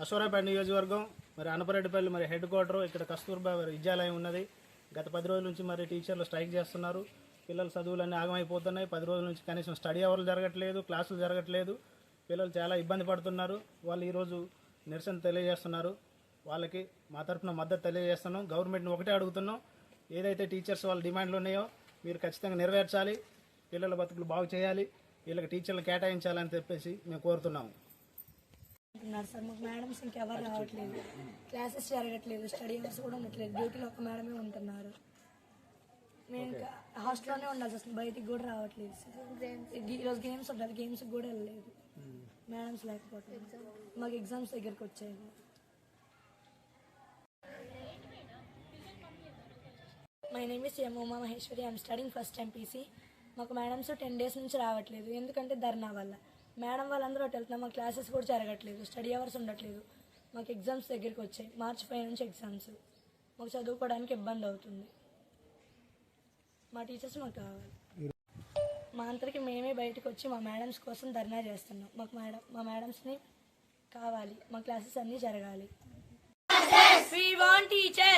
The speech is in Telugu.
అశ్వరాపేట నియోజకవర్గం మరి అనపరెడ్డిపల్లి మరి హెడ్ క్వార్టర్ ఇక్కడ కస్తూర్బా విద్యాలయం ఉన్నది. గత పది రోజుల నుంచి మరి టీచర్లు స్ట్రైక్ చేస్తున్నారు. పిల్లల చదువులన్నీ ఆగమైపోతున్నాయి. పది రోజుల నుంచి కనీసం స్టడీ అవర్లు జరగట్లేదు క్లాసులు జరగట్లేదు. పిల్లలు చాలా ఇబ్బంది పడుతున్నారు. వాళ్ళు ఈరోజు నిరసన తెలియజేస్తున్నారు. వాళ్ళకి మా తరఫున మద్దతు తెలియజేస్తున్నాం. గవర్నమెంట్ని ఒకటే అడుగుతున్నాం. ఏదైతే టీచర్స్ వాళ్ళ డిమాండ్లు ఉన్నాయో మీరు ఖచ్చితంగా నెరవేర్చాలి. పిల్లల బతుకులు బాగు చేయాలి. వీళ్ళకి టీచర్లు కేటాయించాలని చెప్పేసి మేము కోరుతున్నాము. అంటున్నారు సార్ మాకు మేడమ్స్ ఇంకెవరు రావట్లేదు. క్లాసెస్ జరగట్లేదు. స్టడీ అవర్స్ కూడా ఉండట్లేదు. డ్యూటీలో ఒక మేడమే ఉంటున్నారు. మేము ఇంకా హాస్టల్లోనే ఉండాల్సి వస్తుంది. బయటికి కూడా రావట్లేదు. సార్ ఈరోజు గేమ్స్ ఉండాలి. గేమ్స్ కూడా వెళ్ళలేదు. మేడమ్స్ లేకపోతే మాకు ఎగ్జామ్స్ దగ్గరికి వచ్చాయి. My name is M Uma Maheshwari I am studying first MPC మాకు మేడమ్స్ టెన్ డేస్ నుంచి రావట్లేదు. ఎందుకంటే ధర్నా వల్ల. మేడం వాళ్ళందరూ అటు వెళ్తున్నాం మా క్లాసెస్ కూడా జరగట్లేదు. స్టడీ అవర్స్ ఉండట్లేదు. మాకు ఎగ్జామ్స్ దగ్గరికి వచ్చాయి. మార్చి ఫైవ్ నుంచి ఎగ్జామ్స్. మాకు చదువుకోవడానికి ఇబ్బంది అవుతుంది. మా టీచర్స్ మాకు కావాలి. మా అందరికి మేమే బయటకు వచ్చి మా మేడమ్స్ కోసం ధర్నా చేస్తున్నాం. మాకు మేడం మా మేడమ్స్ని కావాలి. మా క్లాసెస్ అన్నీ జరగాలి. We want teachers.